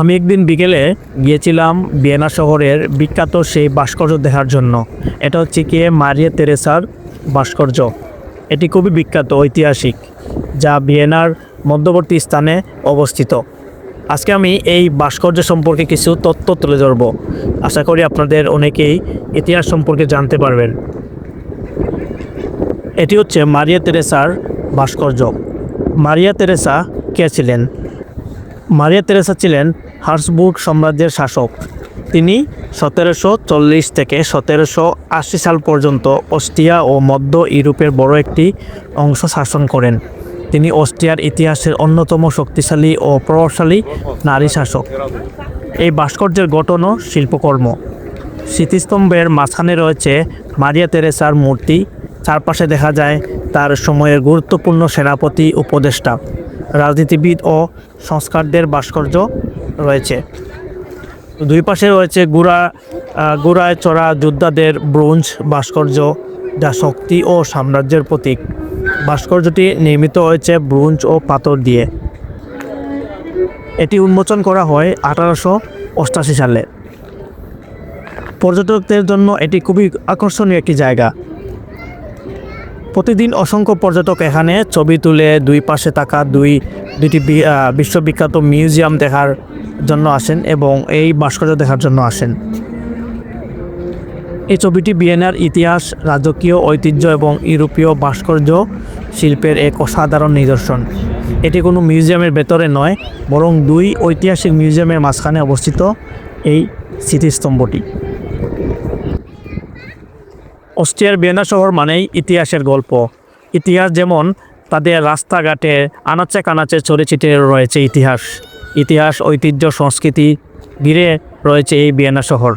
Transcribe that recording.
আমি একদিন বিকেলে গিয়েছিলাম ভিয়েনা শহরের বিখ্যাত সেই ভাস্কর্য দেখার জন্য। এটা হচ্ছে কি মারিয়া তেরেসার ভাস্কর্য। এটি খুবই বিখ্যাত, ঐতিহাসিক, যা ভিয়েনার মধ্যবর্তী স্থানে অবস্থিত। আজকে আমি এই ভাস্কর্য সম্পর্কে কিছু তথ্য তুলে ধরব। আশা করি আপনাদের অনেকেই ইতিহাস সম্পর্কে জানতে পারবেন। এটি হচ্ছে মারিয়া তেরেসার ভাস্কর্য। মারিয়া তেরেসা কে ছিলেন? মারিয়া তেরেসা ছিলেন হার্সবুর্গ সাম্রাজ্যের শাসক। তিনি সতেরোশো চল্লিশ থেকে সতেরোশো আশি সাল পর্যন্ত অস্ট্রিয়া ও মধ্য ইউরোপের বড় একটি অংশ শাসন করেন। তিনি অস্ট্রিয়ার ইতিহাসের অন্যতম শক্তিশালী ও প্রভাবশালী নারী শাসক। এই ভাস্কর্যের গঠন ও শিল্পকর্ম। স্মৃতিস্তম্ভের মাঝখানে রয়েছে মারিয়া তেরেসার মূর্তি। চারপাশে দেখা যায় তার সময়ের গুরুত্বপূর্ণ সেনাপতি উপদেষ্টা। রাজনীতিবিদ ও সংস্কারদের ভাস্কর্য রয়েছে। দুই পাশে রয়েছে গুড়া গুড়ায় চড়া যোদ্ধাদের ব্রোঞ্জ ভাস্কর্য যা শক্তি ও সাম্রাজ্যের প্রতীক। ভাস্কর্যটি নির্মিত হয়েছে ব্রোঞ্জ ও পাথর দিয়ে। এটি উন্মোচন করা হয় আঠারোশো অষ্টাশি সালে। পর্যটকদের জন্য এটি খুবই আকর্ষণীয় একটি জায়গা। প্রতিদিন অসংখ্য পর্যটক এখানে ছবি তুলে দুই পাশে থাকা দুই, দুইটি বিশ্ববিখ্যাত মিউজিয়াম দেখার জন্য আসেন এবং এই ভাস্কর্য দেখার জন্য আসেন। এই ছবিটি ভিয়েনার ইতিহাস, রাজকীয় ঐতিহ্য এবং ইউরোপীয় ভাস্কর্য শিল্পের এক অসাধারণ নিদর্শন। এটি কোনো মিউজিয়ামের ভেতরে নয়, বরং দুই ঐতিহাসিক মিউজিয়ামের মাঝখানে অবস্থিত এই স্মৃতিস্তম্ভটি। অস্ট্রিয়ার ভিয়েনা শহর মানেই ইতিহাসের গল্প। ইতিহাস যেমন তাদের রাস্তাঘাটে আনাচে কানাচে ছড়ে ছিটিয়ে রয়েছে ইতিহাস। ইতিহাস, ঐতিহ্য, সংস্কৃতি ঘিরে রয়েছে এই ভিয়েনা শহর।